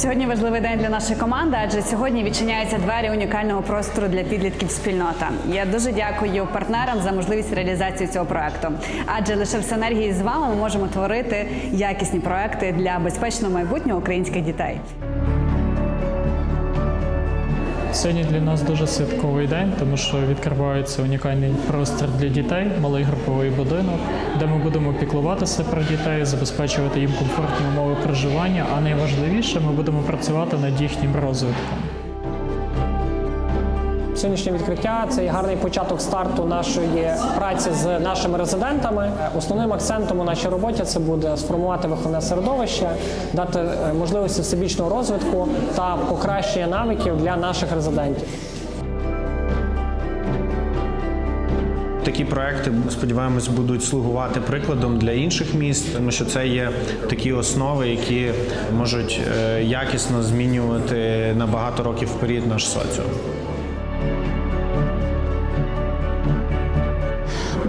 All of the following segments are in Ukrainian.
Сьогодні важливий день для нашої команди, адже сьогодні відчиняються двері унікального простору для підлітків спільнота. Я дуже дякую партнерам за можливість реалізації цього проекту. Адже лише в синергії з вами ми можемо творити якісні проекти для безпечного майбутнього українських дітей. Сьогодні для нас дуже святковий день, тому що відкривається унікальний простір для дітей, малий груповий будинок, де ми будемо піклуватися про дітей, забезпечувати їм комфортні умови проживання. А найважливіше, ми будемо працювати над їхнім розвитком. Сьогоднішнє відкриття це є гарний початок старту нашої праці з нашими резидентами. Основним акцентом у нашій роботі це буде сформувати виховне середовище, дати е, можливості всебічного розвитку та покращення навиків для наших резидентів. Такі проекти сподіваємось будуть слугувати прикладом для інших міст, тому що це є такі основи, які можуть е, якісно змінювати на багато років вперед наш соціум.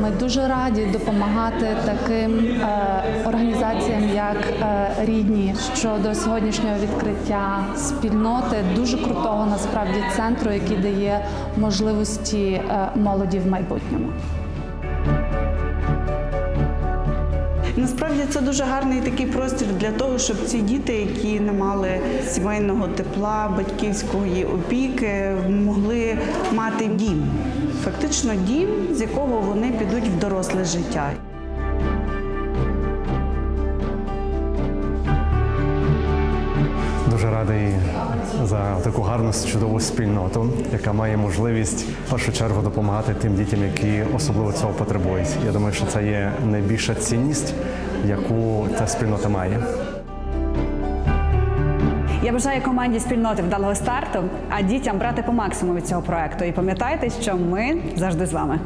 Ми дуже раді допомагати таким е, організаціям, як е, рідні, щодо сьогоднішнього відкриття спільноти, дуже крутого насправді центру, який дає можливості е, молоді в майбутньому. Насправді це дуже гарний такий простір для того, щоб ці діти, які не мали сімейного тепла, батьківської опіки, могли мати дім. Фактично дім, з якого вони підуть в доросле життя. Дуже радий за таку гарну чудову спільноту, яка має можливість в першу чергу допомагати тим дітям, які особливо цього потребують. Я думаю, що це є найбільша цінність, яку ця спільнота має. Я бажаю команді спільноти вдалого старту, а дітям брати по максимуму від цього проекту. І пам'ятайте, що ми завжди з вами.